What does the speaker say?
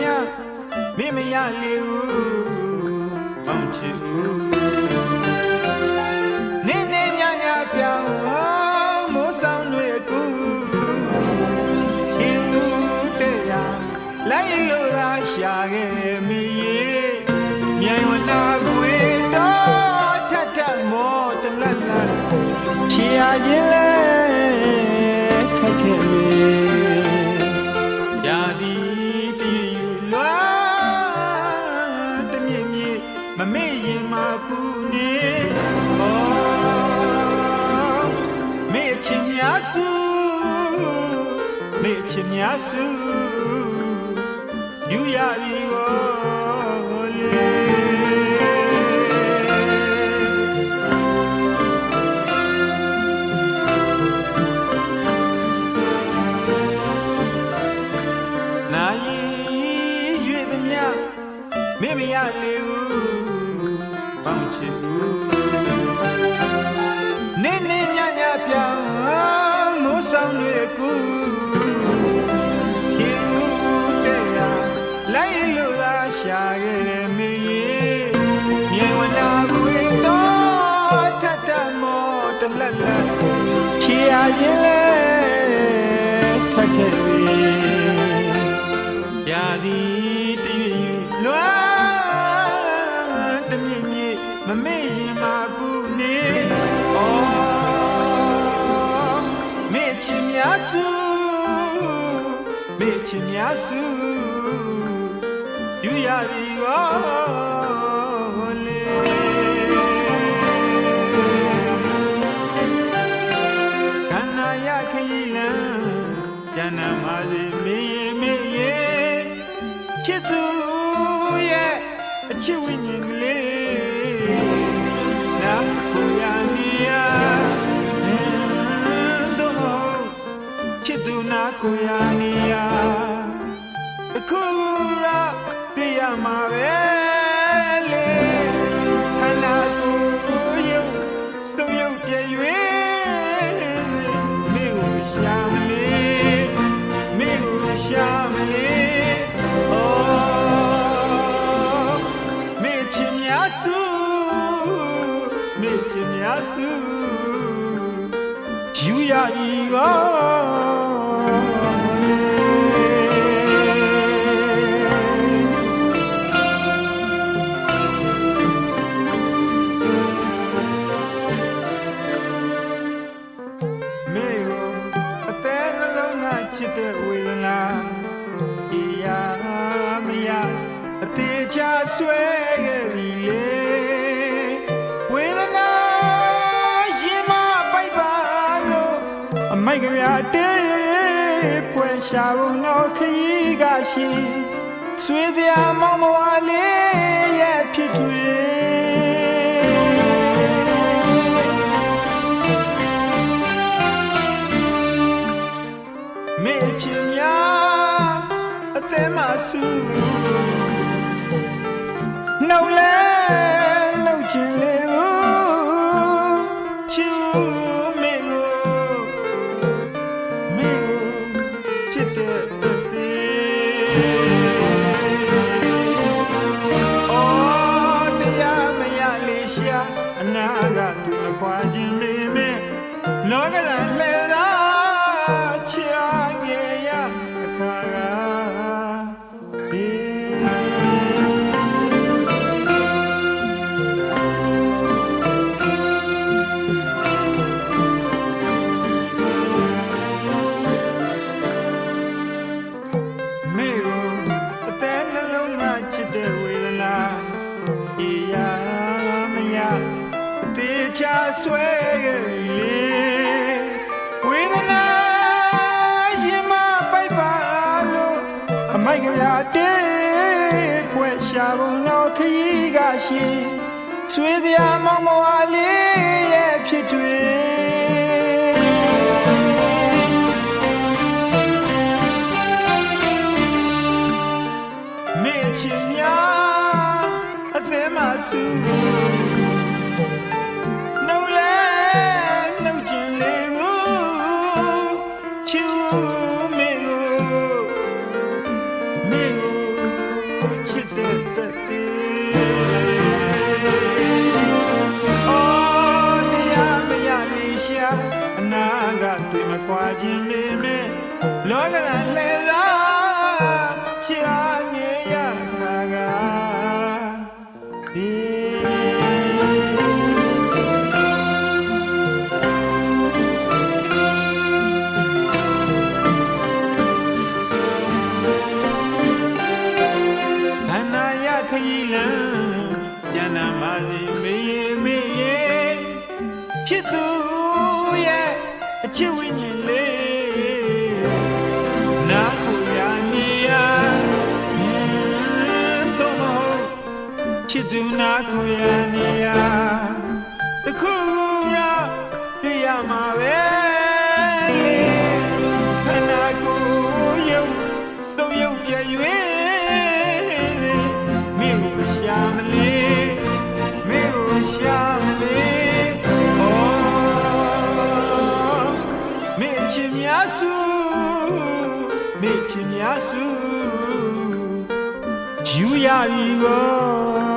များမင်းမရလေဘူးပေါင်းချစ်ဘူးနေနေညညပြောင်းမိုးဆောင်တွေကူရှင်ဦးတဲ့ရလိုက်လို့သာရှာခဲ့မိရဲ့မြန်ဝနာကွေတော့ထထမောတလတ်လတ်ချီရခြင်းလဲ မေ့ချင်များစုယူရပြီကိုလေနာယီရွေသမျှမင်းမရလေဘူးပေါင်းချစ်ဘူး ရခြင်းလဲခက်ခဲပြီရာဒီတည်၍လွားတမြင့်မြင့်မမေ့ရင်မကူနေဩမေ့ချင်များစုမေ့ချင်များစုယူရပြီကော ကျန်နာမာစီမေးမေးရေချစ်သူရဲ့အချစ်ဝိညာဉ်ကလေးနာကိုရနီယာတို့မဟုတ်ချစ်သူနာကိုရနီ များစုယူရပြီကောမေကိုအသေးနှလုံးကချစ်တဲ့ဝေဒနာဒီယာမယအသေးချဆွဲခဲ့ပြီလေ ရှာဖို့တော့ခရီးကရှိဆွေးစရာမောင်မဝလေးရဲ့ဖြစ်တွေမေ့ချင်များအသက်မဆူ ဆွဲခဲ့ပြီလေဝေဒနာရင်မပိုက်ပါလို့အမိုက်ကဗျာတေးဖွဲ့ရှာပုံတော့ခရီးကရှိဆွေးစရာမောင်မဝလေးရဲ့ဖြစ်တွေမေ့ချင်များအသက်မဆူွာခြင်းမေမေလောကရန်လှဲသာချီအား ချစ်ဝိညာဉ်လေးနာခုယာနီယာတော့မဟုတ်ချစ်သူနာခုယာနီယာတခုတော့တွေ့ရမှာပဲ စုယူရပြီကို